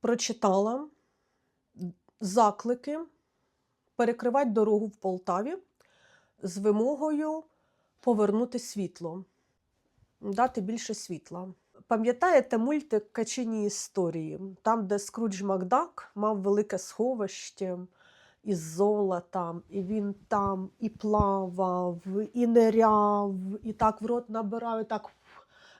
прочитала заклики перекривати дорогу в Полтаві з вимогою повернути світло, дати більше світла. Пам'ятаєте мультик Качині історії, там, де Скрудж Макдак мав велике сховище із золота, і він там і плавав, і ниряв, і так в рот набирав, і так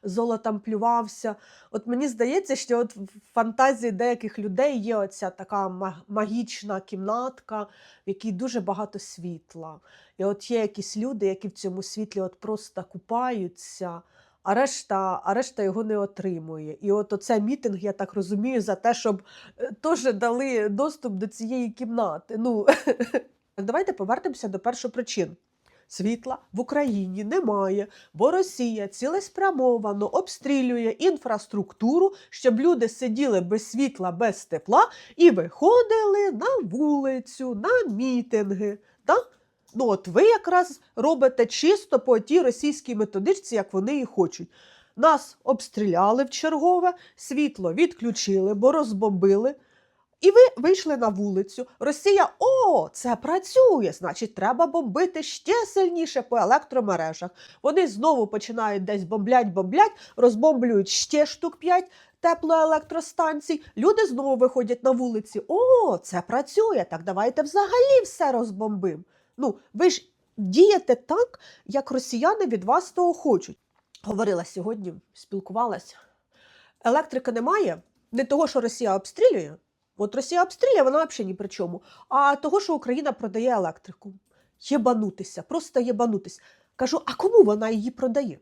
золотом плювався. От мені здається, що от в фантазії деяких людей є оця така магічна кімнатка, в якій дуже багато світла. І от є якісь люди, які в цьому світлі от просто купаються, а решта, а решта його не отримує. І от оце мітинг, я так розумію, за те, щоб е, теж дали доступ до цієї кімнати. Ну, давайте повернемося до першопричин. Світла в Україні немає, бо Росія цілеспрямовано обстрілює інфраструктуру, щоб люди сиділи без світла, без тепла і виходили на вулицю, на мітинги. Так? Ну, от ви якраз робите чисто по тій російській методичці, як вони і хочуть. Нас обстріляли в чергове, світло відключили, бо розбомбили. І ви вийшли на вулицю. Росія, о, це працює, значить, треба бомбити ще сильніше по електромережах. Вони знову починають десь бомблять, бомблять, розбомблюють ще штук 5 теплоелектростанцій. Люди знову виходять на вулиці. О, це працює. Так давайте взагалі все розбомбимо. Ну, ви ж дієте так, як росіяни від вас того хочуть. Говорила сьогодні, спілкувалася. Електрики немає, не того, що Росія обстрілює. От Росія обстрілює, вона взагалі ні при чому. А того, що Україна продає електрику. Єбанутися, просто єбанутися. Кажу, а кому вона її продає?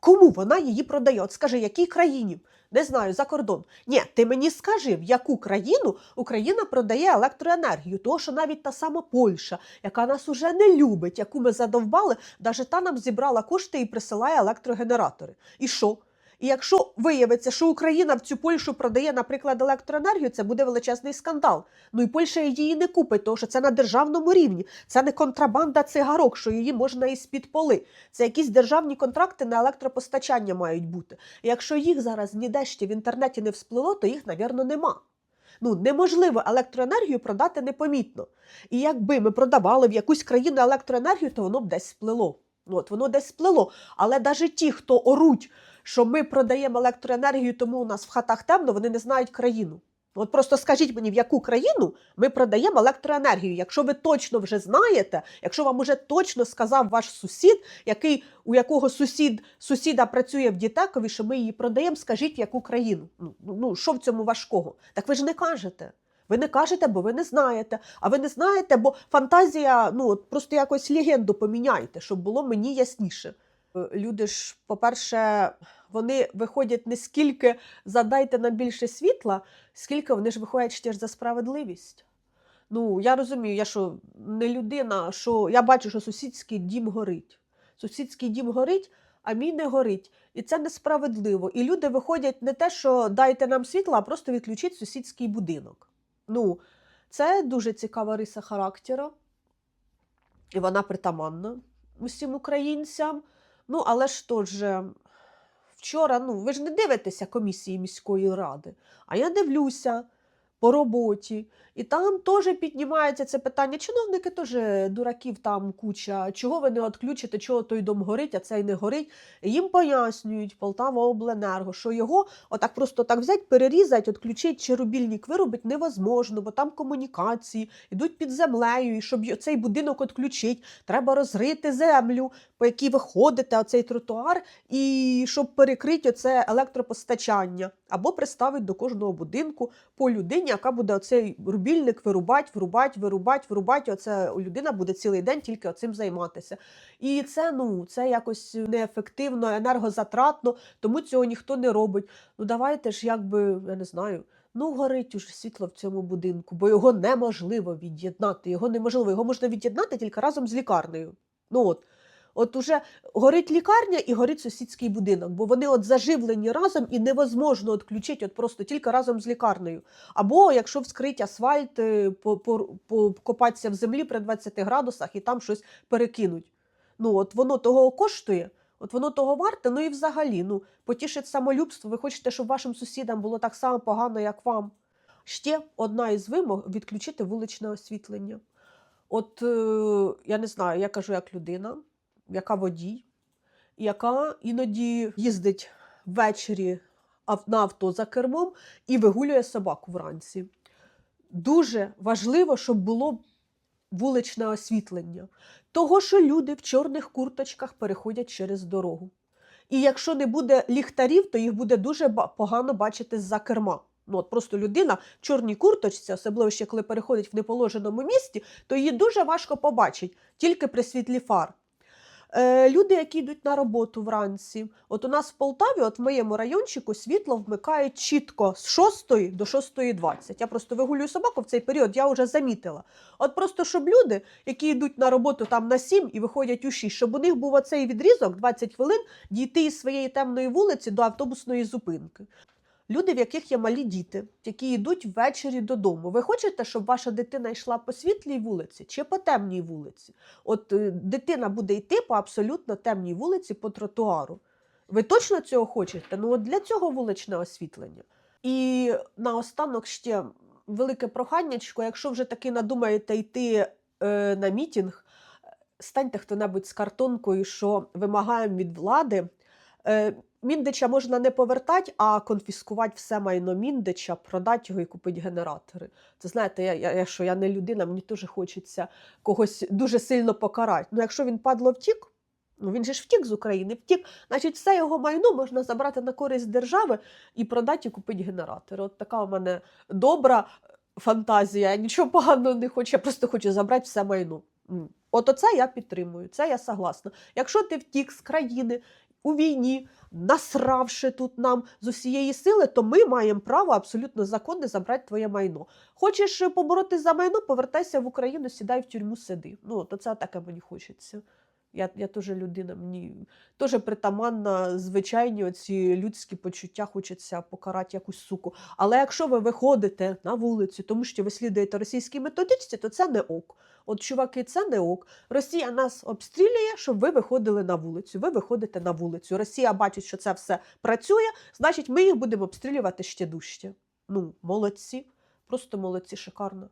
Кому вона її продає? От скажи, якій країні? Не знаю, за кордон. Ні, ти мені скажи, в яку країну Україна продає електроенергію, того, що навіть та сама Польща, яка нас уже не любить, яку ми задовбали, навіть та нам зібрала кошти і присилає електрогенератори. І що? І якщо виявиться, що Україна в цю Польщу продає, наприклад, електроенергію, це буде величезний скандал. Ну і Польща її не купить, тому що це на державному рівні. Це не контрабанда цигарок, що її можна і з-під поли. Це якісь державні контракти на електропостачання мають бути. І якщо їх зараз ніде ще в інтернеті не всплило, то їх, навірно, нема. Ну, неможливо електроенергію продати непомітно. І якби ми продавали в якусь країну електроенергію, то воно б десь сплило. Ну, от воно десь сплило. Але навіть ті, хто оруть, що ми продаємо електроенергію, тому у нас в хатах темно, вони не знають країну. От просто скажіть мені, в яку країну ми продаємо електроенергію. Якщо ви точно вже знаєте, якщо вам уже точно сказав ваш сусід, який, у якого сусід, сусіда працює в Дітекові, що ми її продаємо, скажіть, в яку країну. Ну, ну що в цьому важкого? Так ви ж не кажете. Ви не кажете, бо ви не знаєте. А ви не знаєте, бо фантазія, ну от просто якось легенду поміняйте, щоб було мені ясніше. Е, Люди ж, по-перше, вони виходять не скільки задайте нам більше світла, скільки вони ж виходять ще ж за справедливість. Ну, я розумію, я що не людина, що я бачу, що сусідський дім горить. Сусідський дім горить, а мій не горить. І це несправедливо. І люди виходять не те, що дайте нам світло, а просто відключіть сусідський будинок. Ну, це дуже цікава риса характеру, і вона притаманна усім українцям. Ну, але ж то ж, вчора, ну, ви ж не дивитеся комісії міської ради, а я дивлюся по роботі. І там теж піднімається це питання. Чиновники теж дураків там куча. Чого ви не відключите, чого той дом горить, а цей не горить. І їм пояснюють Полтава Обленерго, що його отак просто так взять, перерізать, відключить чи рубільник виробить невозможно, бо там комунікації йдуть під землею, і щоб цей будинок відключити, треба розрити землю, по якій ви ходите, оцей тротуар, і щоб перекрити оце електропостачання, або приставити до кожного будинку по людині, яка буде оцей рубільник вирубати, вирубати, вирубати, вирубати. Оце людина буде цілий день тільки оцим займатися. І це ну це якось неефективно, енергозатратно, тому цього ніхто не робить. Ну давайте ж, якби я не знаю. Ну, горить уже світло в цьому будинку, бо його неможливо від'єднати. Його неможливо, його можна від'єднати тільки разом з лікарнею. Ну от. От уже горить лікарня і горить сусідський будинок, бо вони от заживлені разом і невозможно відключити от просто тільки разом з лікарнею. Або якщо вскрить асфальт, е, по- по- покопатися в землі при 20 градусах і там щось перекинуть. Ну, от воно того коштує, от воно того варте, ну і взагалі, ну, потішить самолюбство. Ви хочете, щоб вашим сусідам було так само погано, як вам. Ще одна із вимог відключити вуличне освітлення. От е, я не знаю, я кажу як людина, яка водій, яка іноді їздить ввечері на авто за кермом і вигулює собаку вранці. Дуже важливо, щоб було вуличне освітлення. Того, що люди в чорних курточках переходять через дорогу. І якщо не буде ліхтарів, то їх буде дуже погано бачити з-за керма. Ну, от просто людина в чорній курточці, особливо ще коли переходить в неположеному місці, то її дуже важко побачити тільки при світлі фар. Е, люди, які йдуть на роботу вранці, от у нас в Полтаві, от в моєму райончику, світло вмикають чітко з 6 до 6.20. Я просто вигулюю собаку в цей період, я вже замітила. От просто щоб люди, які йдуть на роботу там на 7 і виходять у 6, щоб у них був оцей відрізок 20 хвилин дійти із своєї темної вулиці до автобусної зупинки. Люди, в яких є малі діти, які йдуть ввечері додому. Ви хочете, щоб ваша дитина йшла по світлій вулиці чи по темній вулиці? От е, дитина буде йти по абсолютно темній вулиці по тротуару. Ви точно цього хочете? Ну от для цього вуличне освітлення. І наостанок ще велике проханнячко, якщо вже таки надумаєте йти е, на мітінг, станьте хто-небудь з картонкою, що вимагаємо від влади. Е, Міндича можна не повертати, а конфіскувати все майно міндича, продати його і купити генератори. Це знаєте, я, я, що я не людина, мені теж хочеться когось дуже сильно покарати. Ну, якщо він падло втік, ну він же ж втік з України, втік, значить, все його майно можна забрати на користь держави і продати і купити генератори. От така у мене добра фантазія. Я нічого поганого не хочу, я просто хочу забрати все майно. От оце я підтримую, це я согласна. Якщо ти втік з країни у війні, насравши тут нам з усієї сили, то ми маємо право абсолютно законне забрати твоє майно. Хочеш поборотися за майно, повертайся в Україну, сідай в тюрму, сиди. Ну, то це таке мені хочеться. Я, я теж людина, мені теж притаманна звичайні оці людські почуття, хочеться покарати якусь суку. Але якщо ви виходите на вулицю, тому що ви слідуєте російській методичці, то це не ок. От, чуваки, це не ок. Росія нас обстрілює, щоб ви виходили на вулицю. Ви виходите на вулицю. Росія бачить, що це все працює, значить, ми їх будемо обстрілювати ще дужче. Ну, молодці, просто молодці, шикарно.